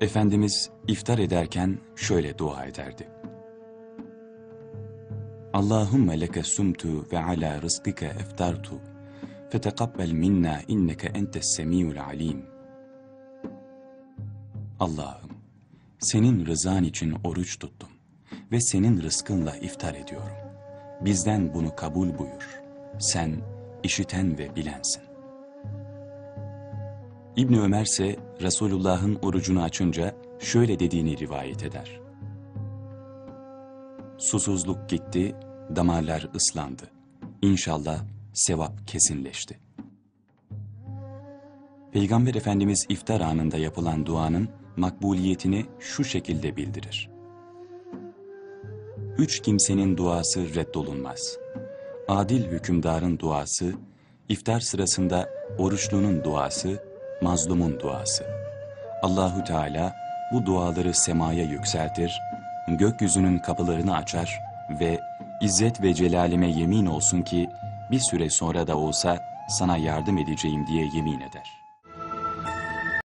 Efendimiz iftar ederken şöyle dua ederdi. Allahümme leke sumtu ve ala rızkike eftartu. Fetekabbel minna inneke entes semiyul alim. Allah'ım, senin rızan için oruç tuttum ve senin rızkınla iftar ediyorum. Bizden bunu kabul buyur. Sen işiten ve bilensin. İbni Ömer ise Resulullah'ın orucunu açınca şöyle dediğini rivayet eder. Susuzluk gitti, damarlar ıslandı. İnşallah sevap kesinleşti. Peygamber Efendimiz iftar anında yapılan duanın makbuliyetini şu şekilde bildirir. Üç kimsenin duası reddolunmaz. Adil hükümdarın duası, iftar sırasında oruçlunun duası, mazlumun duası. Allahu Teala bu duaları semaya yükseltir, gökyüzünün kapılarını açar ve İzzet ve celalime yemin olsun ki bir süre sonra da olsa sana yardım edeceğim diye yemin eder.